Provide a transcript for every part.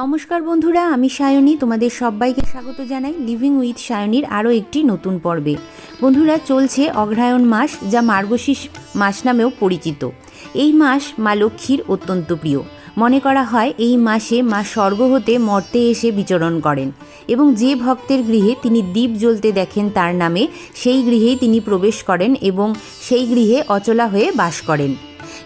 নমস্কার বন্ধুরা, আমি সায়নী। তোমাদের সবাইকে স্বাগত জানাই লিভিং উইথ সায়নীর আরও একটি নতুন পর্বে। বন্ধুরা, চলছে অগ্রহায়ণ মাস, যা মার্গশীর্ষ মাস নামেও পরিচিত। এই মাস মা লক্ষ্মীর অত্যন্ত প্রিয়। মনে করা হয়, এই মাসে মা স্বর্গ হতে মর্তে এসে বিচরণ করেন এবং যে ভক্তের গৃহে তিনি দ্বীপ জ্বলতে দেখেন তার নামে, সেই গৃহেই তিনি প্রবেশ করেন এবং সেই গৃহে অচলা হয়ে বাস করেন।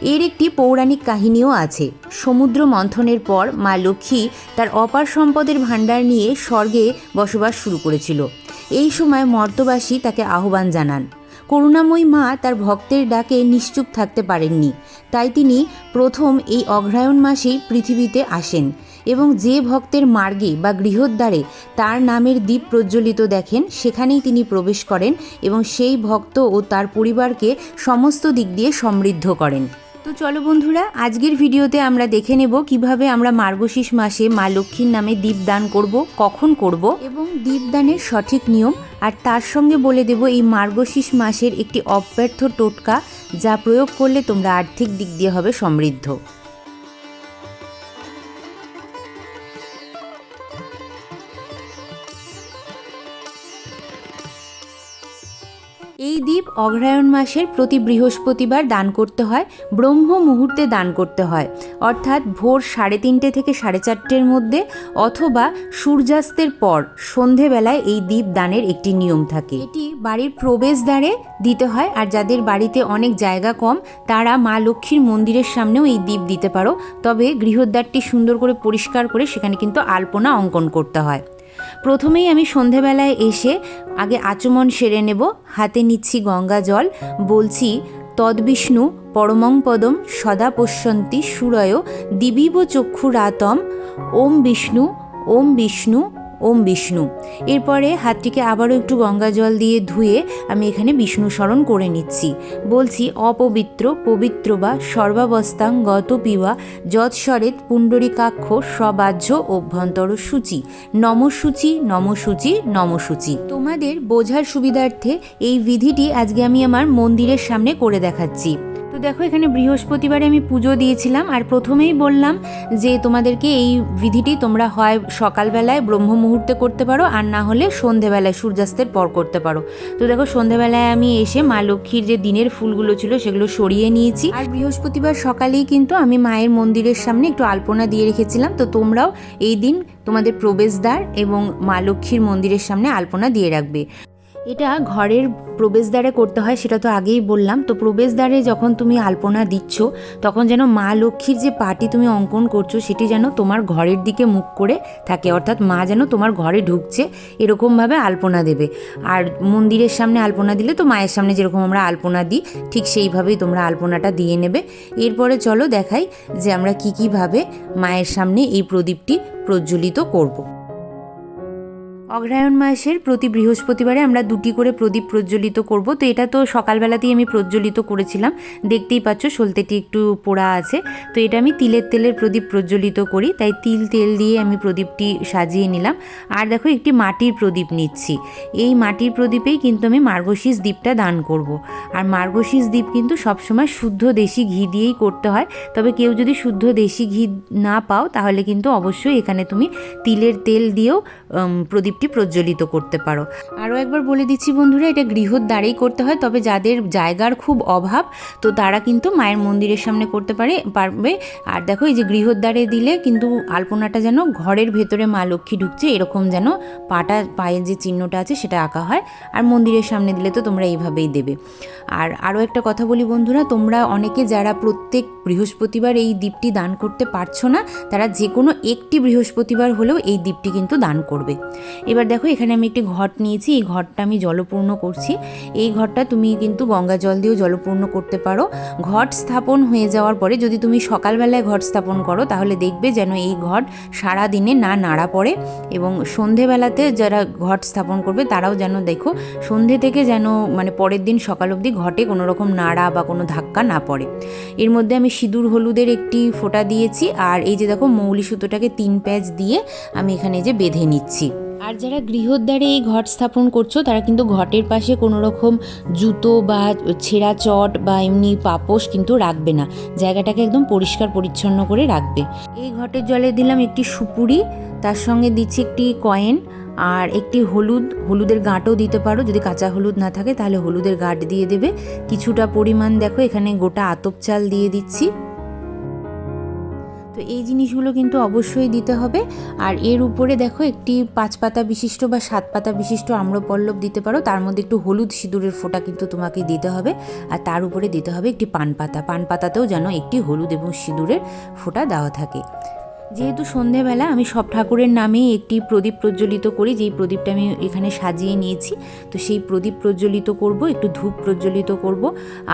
এর একটি পৌরাণিক কাহিনীও আছে। সমুদ্র মন্থনের পর মা লক্ষ্মী তার অপার সম্পদের ভাণ্ডার নিয়ে স্বর্গে বসবাস শুরু করেছিল। এই সময় মর্তবাসী তাকে আহ্বান জানান। করুণাময়ী মা তার ভক্তের ডাকে নিশ্চুপ থাকতে পারেননি। তাই তিনি প্রথম এই অগ্রহায়ণ মাসেই পৃথিবীতে আসেন এবং যে ভক্তের মার্গে বা গৃহদ্বারে তার নামের দ্বীপ প্রজ্বলিত দেখেন, সেখানেই তিনি প্রবেশ করেন এবং সেই ভক্ত ও তার পরিবারকে সমস্ত দিক দিয়ে সমৃদ্ধ করেন। তো চলো বন্ধুরা, আজকের ভিডিওতে আমরা দেখে নেব কীভাবে আমরা মার্গশীষ মাসে মা লক্ষ্মীর নামে দীপদান করব, কখন করব এবং দীপদানের সঠিক নিয়ম। আর তার সঙ্গে বলে দেব এই মার্গশীষ মাসের একটি অব্যর্থ টোটকা যা প্রয়োগ করলে তোমরা আর্থিক দিক দিয়ে হবে সমৃদ্ধ। এই দ্বীপ অগ্রহায়ণ মাসের প্রতি বৃহস্পতিবার দান করতে হয়, ব্রহ্ম মুহূর্তে দান করতে হয়। অর্থাৎ ভোর সাড়ে তিনটে থেকে সাড়ে চারটের মধ্যে অথবা সূর্যাস্তের পর সন্ধেবেলায় এই দ্বীপ দানের একটি নিয়ম থাকে। এটি বাড়ির প্রবেশদ্বারে দিতে হয় আর যাদের বাড়িতে অনেক জায়গা কম, তারা মা লক্ষ্মীর মন্দিরের সামনেও এই দ্বীপ দিতে পারো। তবে গৃহদ্বারটি সুন্দর করে পরিষ্কার করে সেখানে কিন্তু আলপনা অঙ্কন করতে হয়। প্রথমেই আমি সন্ধেবেলায় এসে আগে আচমন সেরে নেব, হাতে নিচ্ছি গঙ্গা জল, বলছি তদ্বিষ্ণু পরমং পদম, সদা পশ্যন্তি সুরয়, দিবিব চক্ষুরাতম, ওম বিষ্ণু ওম বিষ্ণু ওম বিষ্ণু। এরপরে হাতটিকে আবারও একটু গঙ্গা জল দিয়ে ধুয়ে আমি এখানে বিষ্ণু স্মরণ করে নিচ্ছি। বলছি, অপবিত্র, পবিত্র বা সর্বাবস্থাং গত পিবা যৎস্বরেত পুণ্ডরিকাক্ষ সবাহ্য অভ্যন্তর সূচি। নমসূচি নমসূচি নমসূচি তোমাদের বোঝার সুবিধার্থে এই বিধিটি আজকে আমি আমার মন্দিরের সামনে করে দেখাচ্ছি। তো দেখো, এখানে বৃহস্পতিবারে আমি পুজো দিয়েছিলাম আর প্রথমেই বললাম যে তোমাদেরকে এই বিধিটি তোমরা হয় সকালবেলায় ব্রহ্ম মুহূর্তে করতে পারো আর না হলে সন্ধেবেলায় সূর্যাস্তের পর করতে পারো। তো দেখো, সন্ধেবেলায় আমি এসে মা লক্ষ্মীর যে দিনের ফুলগুলো ছিল সেগুলো সরিয়ে নিয়েছি। আর বৃহস্পতিবার সকালেই কিন্তু আমি মায়ের মন্দিরের সামনে একটু আলপনা দিয়ে রেখেছিলাম। তো তোমরাও এই দিন তোমাদের প্রবেশদ্বার এবং মা লক্ষ্মীর মন্দিরের সামনে আলপনা দিয়ে রাখবে। এটা ঘরের প্রবেশদ্বারে করতে হয়, সেটা তো আগেই বললাম। তো প্রবেশদ্বারে যখন তুমি আলপনা দিচ্ছ, তখন যেন মা লক্ষ্মীর যে পাটি তুমি অঙ্কন করছ, সেটি যেন তোমার ঘরের দিকে মুখ করে থাকে। অর্থাৎ মা যেন তোমার ঘরে ঢুকছে, এরকমভাবে আলপনা দেবে। আর মন্দিরের সামনে আলপনা দিলে তো মায়ের সামনে যেরকম আমরা আলপনা দিই, ঠিক সেইভাবেই তোমরা আলপনাটা দিয়ে নেবে। এরপরে চলো দেখাই যে আমরা কী কীভাবে মায়ের সামনে এই প্রদীপটি প্রজ্বলিত করব। অগ্রহায়ণ মাসের প্রতি বৃহস্পতিবারে আমরা দুটি করে প্রদীপ প্রজ্বলিত করব। তো এটা তো সকালবেলাতেই আমি প্রজ্বলিত করেছিলাম। দেখতেই পাচ্ছ সলতেটি একটু পোড়া আছে। তো এটা আমি তিলের তেলের প্রদীপ প্রজ্বলিত করি। তাই তিল তেল দিয়ে আমি প্রদীপটি সাজিয়ে নিলাম। আর দেখো একটি মাটির প্রদীপ নিচ্ছি। এই মাটির প্রদীপেই কিন্তু আমি মার্গশীষ দ্বীপটা দান করব। আর মার্গশীষ দ্বীপ কিন্তু সবসময় শুদ্ধ দেশি ঘি দিয়েই করতে হয়। তবে কেউ যদি শুদ্ধ দেশি ঘি না পাও, তাহলে কিন্তু অবশ্যই এখানে তুমি তিলের তেল দিয়েও প্রদীপ দ্বীপটি প্রজ্বলিত করতে পারো। আরও একবার বলে দিচ্ছি বন্ধুরা, এটা গৃহর দ্বারেই করতে হয়, তবে যাদের জায়গার খুব অভাব, তো তারা কিন্তু মায়ের মন্দিরের সামনে করতে পারে, পারবে। আর দেখো, এই যে গৃহদ্বারে দিলে কিন্তু আলপনাটা যেন ঘরের ভেতরে মা লক্ষ্মী ঢুকছে, এরকম যেন পাটা, পায়ের যে চিহ্নটা আছে সেটা আঁকা হয়, আর মন্দিরের সামনে দিলে তো তোমরা এইভাবেই দেবে। আর আরও একটা কথা বলি বন্ধুরা, তোমরা অনেকে যারা প্রত্যেক বৃহস্পতিবার এই দ্বীপটি দান করতে পারছ না, তারা যে কোনো একটি বৃহস্পতিবার হলেও এই দ্বীপটি কিন্তু দান করবে। এবার দেখো, এখানে আমি একটি ঘট নিয়েছি। এই ঘরটা আমি জলপূর্ণ করছি। এই ঘরটা তুমি কিন্তু গঙ্গা জল দিয়েও জলপূর্ণ করতে পারো। ঘট স্থাপন হয়ে যাওয়ার পরে যদি তুমি সকালবেলায় ঘট স্থাপন করো, তাহলে দেখবে যেন এই ঘট সারা দিনে না নাড়া পড়ে এবং সন্ধেবেলাতে যারা ঘট স্থাপন করবে, তারাও যেন দেখো, সন্ধে থেকে যেন মানে পরের দিন সকাল অবধি ঘটে কোনো রকম নাড়া বা কোনো ধাক্কা না পড়ে। এর মধ্যে আমি সিঁদুর হলুদের একটি ফোঁটা দিয়েছি। আর এই যে দেখো মৌলি সুতোটাকে তিন প্যাচ দিয়ে আমি এখানে যে বেঁধে নিচ্ছি। আর যারা গৃহদ্বারে এই ঘট স্থাপন করছ, তারা কিন্তু ঘটের পাশে কোনো রকম জুতো বা ছেঁড়া চট বা এমনি পাপোশ কিন্তু রাখবে না। জায়গাটাকে একদম পরিষ্কার পরিচ্ছন্ন করে রাখবে। এই ঘটের জলে দিলাম একটি সুপুরি, তার সঙ্গে দিচ্ছি একটি কয়েন আর একটি হলুদ। হলুদের গাঁটও দিতে পারো, যদি কাঁচা হলুদ না থাকে তাহলে হলুদের গাঁট দিয়ে দেবে। কিছুটা পরিমাণ দেখো, এখানে গোটা আতপ চাল দিয়ে দিচ্ছি। তো এই জিনিসগুলো কিন্তু অবশ্যই দিতে হবে। আর এর উপরে দেখো একটি পাঁচ পাতা বিশিষ্ট বা সাত পাতা বিশিষ্ট আম্রপল্লব দিতে পারো। তার মধ্যে একটু হলুদ সিঁদুরের ফোঁটা কিন্তু তোমাকে দিতে হবে। আর তার উপরে দিতে হবে একটি পান পাতা পান পাতাতেও যেন একটি হলুদ এবং সিঁদুরের ফোঁটা দেওয়া থাকে। যেহেতু সন্ধেবেলা, আমি সব ঠাকুরের নামে একটি প্রদীপ প্রজ্বলিত করি, যেই প্রদীপটা আমি এখানে সাজিয়ে নিয়েছি। তো সেই প্রদীপ প্রজ্বলিত করব, একটু ধূপ প্রজ্বলিত করব।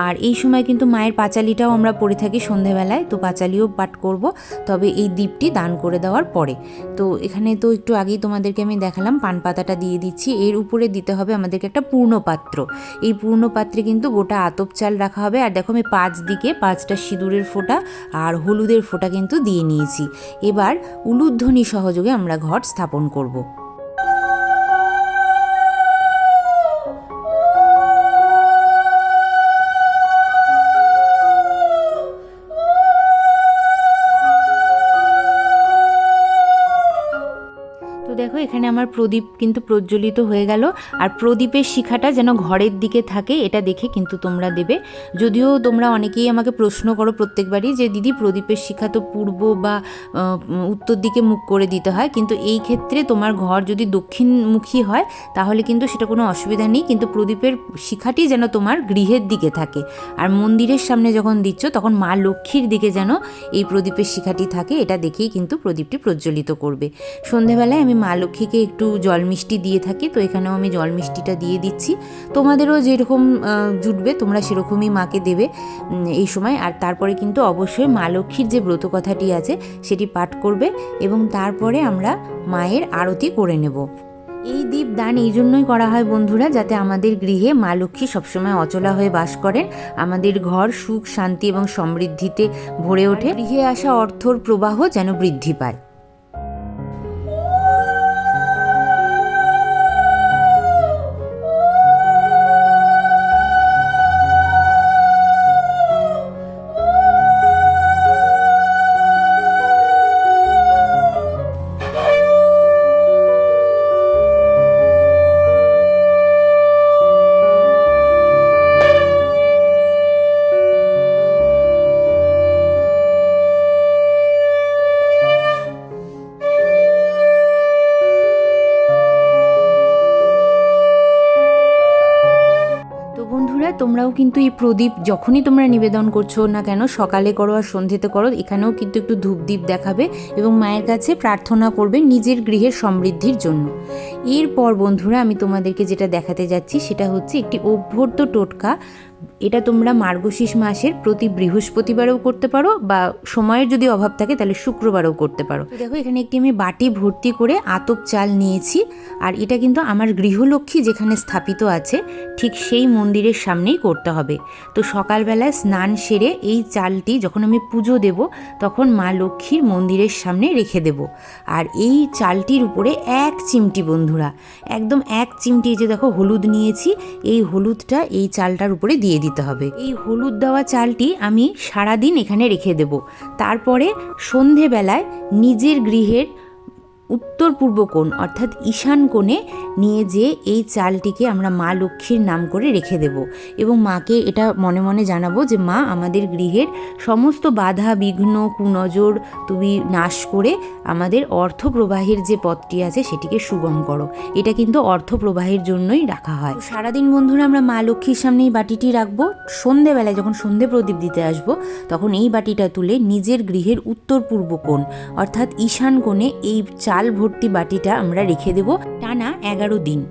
আর এই সময় কিন্তু মায়ের পাঁচালিটাও আমরা পড়ে থাকি সন্ধেবেলায়, তো পাঁচালিও পাঠ করব। তবে এই দ্বীপটি দান করে দেওয়ার পরে। তো এখানে তো একটু আগেই তোমাদেরকে আমি দেখালাম, পান পাতাটা দিয়ে দিচ্ছি। এর উপরে দিতে হবে আমাদেরকে একটা পূর্ণ পাত্র এই পূর্ণ পাত্রে কিন্তু গোটা আতপ চাল রাখা হবে। আর দেখো আমি পাঁচ দিকে পাঁচটা সিঁদুরের ফোঁটা আর হলুদের ফোঁটা কিন্তু দিয়ে নিয়েছি। এবার উলুধ্বনি সহযোগে আমরা ঘট স্থাপন করব। দেখো, এখানে আমার প্রদীপ কিন্তু প্রজ্বলিত হয়ে গেল। আর প্রদীপের শিখাটা যেন ঘরের দিকে থাকে, এটা দেখে কিন্তু তোমরা দেবে। যদিও তোমরা অনেকেই আমাকে প্রশ্ন করো প্রত্যেকবারই যে, দিদি, প্রদীপের শিখা তো পূর্ব বা উত্তর দিকে মুখ করে দিতে হয়। কিন্তু এই ক্ষেত্রে তোমার ঘর যদি দক্ষিণমুখী হয়, তাহলে কিন্তু সেটা কোনো অসুবিধা নেই। কিন্তু প্রদীপের শিখাটি যেন তোমার গৃহের দিকে থাকে। আর মন্দিরের সামনে যখন দিচ্ছ, তখন মা লক্ষ্মীর দিকে যেন এই প্রদীপের শিখাটি থাকে। এটা দেখেই কিন্তু প্রদীপটি প্রজ্বলিত করবে। সন্ধেবেলায় আমি মা লক্ষ্মীকে একটু জল মিষ্টি দিয়ে থাকি, তো এখানেও আমি জল মিষ্টিটা দিয়ে দিচ্ছি। তোমাদেরও যেরকম জুটবে, তোমরা সেরকমই মাকে দেবে এই সময়। আর তারপরে কিন্তু অবশ্যই মা লক্ষ্মীর যে ব্রত কথাটি আছে, সেটি পাঠ করবে এবং তারপরে আমরা মায়ের আরতি করে নেব। এই দীপ দান এই জন্যই করা হয় বন্ধুরা, যাতে আমাদের গৃহে মা লক্ষ্মী সবসময় অচলা হয়ে বাস করেন। আমাদের ঘর সুখ, শান্তি এবং সমৃদ্ধিতে ভরে ওঠে। গৃহে আসা অর্থর প্রবাহ যেন বৃদ্ধি পায়। তোমরাও কিন্তু এই প্রদীপ যখনই তোমরা নিবেদন করছ না কেন, সকালে করো আর সন্ধ্যেতে করো, এখানেও কিন্তু একটু ধূপদীপ দেখাবে এবং মায়ের কাছে প্রার্থনা করবে নিজের গৃহের সমৃদ্ধির জন্য। এরপর বন্ধুরা আমি তোমাদেরকে যেটা দেখাতে যাচ্ছি সেটা হচ্ছে একটি অভ্যর্ত টোটকা। এটা তোমরা মার্গশীষ মাসের প্রতি বৃহস্পতিবারেও করতে পারো বা সময়ের যদি অভাব থাকে তাহলে শুক্রবারও করতে পারো। দেখো, এখানে একটি আমি বাটি ভর্তি করে আতপ চাল নিয়েছি আর এটা কিন্তু আমার গৃহলক্ষ্মী যেখানে স্থাপিত আছে, ঠিক সেই মন্দিরের সামনেই করতে হবে। তো সকালবেলায় স্নান সেরে এই চালটি যখন আমি পুজো দেব, তখন মা লক্ষ্মীর মন্দিরের সামনে রেখে দেব। আর এই চালটির উপরে এক চিমটি বন্ধুরা, একদম এক চিমটি যে দেখো হলুদ নিয়েছি, এই হলুদটা এই চালটার উপরে দিয়ে দিতে হবে। এই হলুদ দেওয়া চালটি আমি সারাদিন এখানে রেখে দেব। তারপরে সন্ধেবেলায় নিজের গৃহের উত্তর পূর্ব কোণ, অর্থাৎ ঈশান কোণে নিয়ে যেয়ে এই চালটিকে আমরা মা লক্ষ্মীর নাম করে রেখে দেব এবং মাকে এটা মনে মনে জানাব যে, মা, আমাদের গৃহের সমস্ত বাধা, বিঘ্ন, কুনজর তুমি নাশ করে আমাদের অর্থ প্রবাহের যে পথটি আছে সেটিকে সুগম করো। এটা কিন্তু অর্থ প্রবাহের জন্যই রাখা হয়। সারাদিন বন্ধুরা আমরা মা লক্ষ্মীর সামনে এই বাটিটি রাখব। সন্ধেবেলায় যখন সন্ধে প্রদীপ দিতে আসব, তখন এই বাটিটা তুলে নিজের গৃহের উত্তর পূর্ব কোণ, অর্থাৎ ঈশান কোণে এই চাল ভর্তি বাটিটা আমরা রেখে দেব টানা এগারো দিন।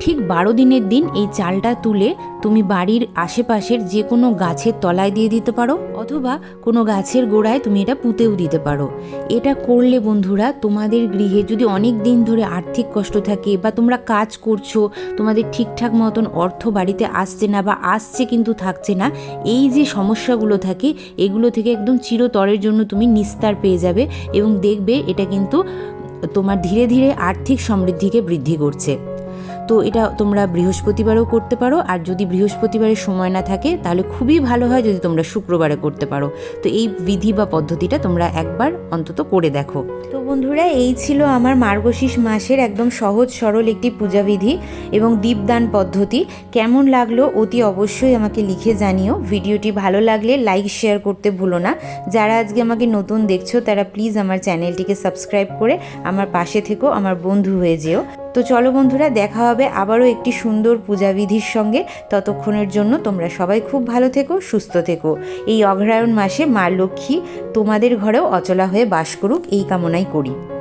ঠিক বারো দিনের দিন এই চালটা তুলে তুমি বাড়ির আশেপাশের যে কোনো গাছের তলায় দিয়ে দিতে পারো অথবা কোনো গাছের গোড়ায় তুমি এটা পুঁতেও দিতে পারো। এটা করলে বন্ধুরা তোমাদের গৃহে যদি অনেক দিন ধরে আর্থিক কষ্ট থাকে বা তোমরা কাজ করছ, তোমাদের ঠিকঠাক মতন অর্থ বাড়িতে আসছে না বা আসছে কিন্তু থাকছে না, এই যে সমস্যাগুলো থাকে, এগুলো থেকে একদম চিরতরের জন্য তুমি নিস্তার পেয়ে যাবে এবং দেখবে এটা কিন্তু তোমার ধীরে ধীরে আর্থিক সমৃদ্ধিকে বৃদ্ধি করছে। তো এটা তোমরা বৃহস্পতিবারও করতে পারো, আর যদি বৃহস্পতিবারের সময় না থাকে, তাহলে খুবই ভালো হয় যদি তোমরা শুক্রবারে করতে পারো। তো এই বিধি বা পদ্ধতিটা তোমরা একবার অন্তত করে দেখো। তো বন্ধুরা, এই ছিল আমার মার্গশীর্ষ মাসের একদম সহজ সরল একটি পূজাবিধি এবং দীপদান পদ্ধতি। কেমন লাগল অতি অবশ্যই আমাকে লিখে জানিও। ভিডিওটি ভালো লাগলে লাইক, শেয়ার করতে ভুলো না। যারা আজকে আমাকে নতুন দেখছ, তারা প্লিজ আমার চ্যানেলটিকে সাবস্ক্রাইব করে আমার পাশে থেকো, আমার বন্ধু হয়ে যেও। তো চলো বন্ধুরা, দেখা হবে আবারও একটি সুন্দর পূজাবিধির সঙ্গে। ততক্ষণের জন্য তোমরা সবাই খুব ভালো থেকো, সুস্থ থেকো। এই অগ্রহায়ণ মাসে মা লক্ষ্মী তোমাদের ঘরেও অচলা হয়ে বাস করুক, এই কামনাই করি।